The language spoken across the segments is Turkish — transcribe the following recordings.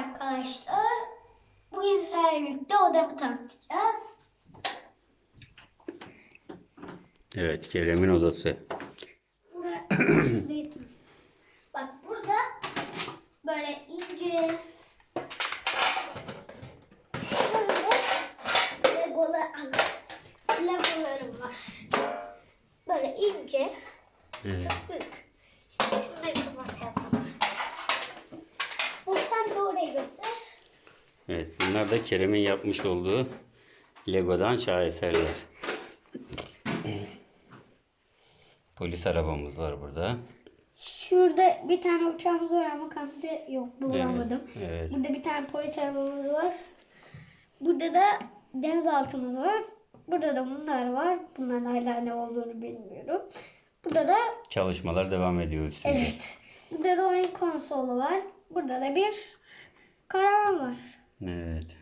arkadaşlar. Bugün sizlerle birlikte odamı tanıtacağız. Evet, Kerem'in odası. Burada, bak burada böyle ince şöyle legolar, legolarım var. Böyle ince, Evet. çok büyük. Evet, bunlar da Kerem'in yapmış olduğu Lego'dan şaheserler. Polis arabamız var burada. Şurada bir tane uçağımız var ama kampta yok bulamadım. Evet, evet. Burada bir tane polis arabamız var. Burada da denizaltımız var. Burada da bunlar var. Bunların hala ne olduğunu bilmiyorum. Burada da Çalışmalar devam ediyor üstünde. evet. Burada da oyun konsolu var. Burada da bir karavan var. Evet.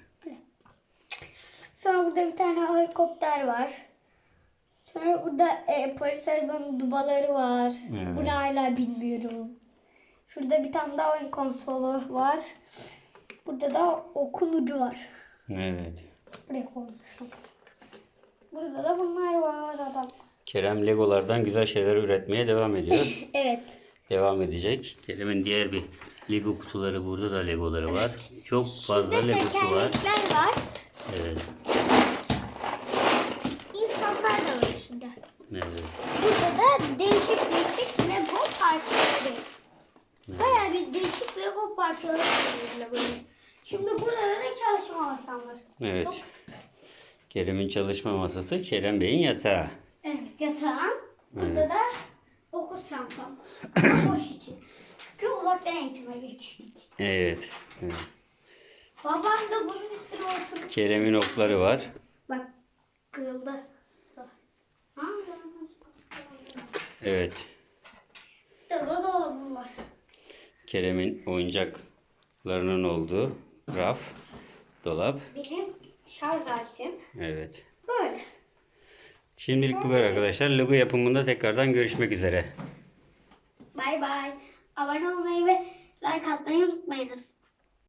Sonra burada bir tane helikopter var. Sonra burada e, polis arabanın dubaları var. Evet. Bunu hala bilmiyorum. Şurada bir tane daha oyun konsolu var. Burada da okun ucu var. Evet. Buraya koymuşum. Burada da bunlar var adam. Kerem Legolardan güzel şeyler üretmeye devam ediyor. Evet. Devam edecek. Kerem'in diğer bir Lego kutuları burada da Legoları var. Çok fazla Burada Legosu var. tekerlekler var. Evet. İnsanlar da var içinde. Evet. Burada da değişik değişik Lego parçaları. Bayağı bir değişik Lego parçaları var Lego'nun. Şimdi burada da çalışma masam var. Evet. Kerem'in çalışma masası, Kerem Bey'in yatağı. Evet yatağım. Burada Evet. da okul çantam. Boş için. Çünkü uzaktan eğitime geçtik. Evet. evet. Babam da bunun üstüne oturup Kerem'in okları var. bak kırıldı. Evet. Burada da dolabım var. Kerem'in oyuncaklarının olduğu raf, dolap. Benim şarj aletim. Evet. Böyle. Şimdilik bu kadar arkadaşlar. Lego yapımında tekrardan görüşmek üzere. Bay bay. Abone olmayı ve like atmayı unutmayınız.